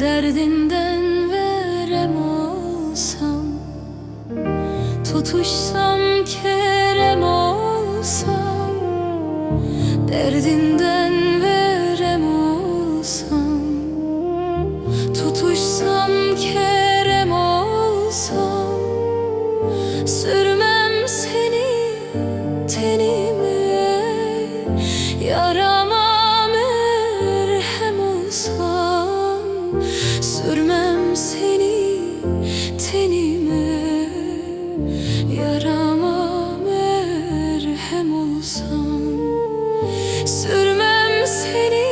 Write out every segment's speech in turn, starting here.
Derdinden verem olsam Tutuşsam kerem olsam Derdinden verem olsam Tutuşsam kerem olsam Sürmem seni tenime Yarama Yarama merhem olsam Sürmem seni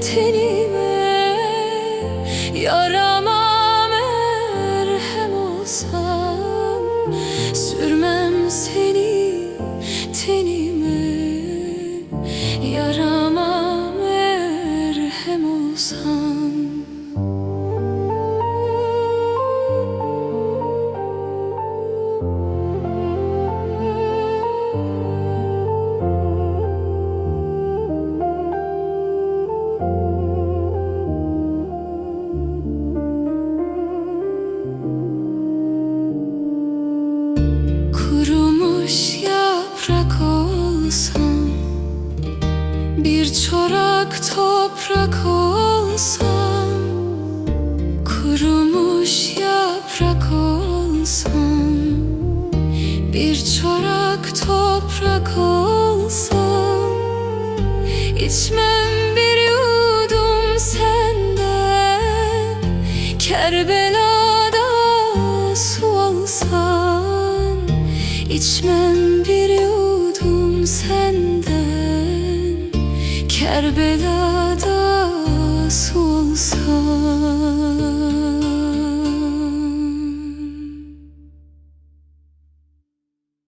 tenime. Yarama merhem olsam Sürmem seni tenime. Yarama merhem olsam Bir çorak toprak olsam Kurumuş yaprak olsam Bir çorak toprak olsam İçmem bir yudum senden Kerbela'da su olsan İçmem bir yudum senden Kerbela'da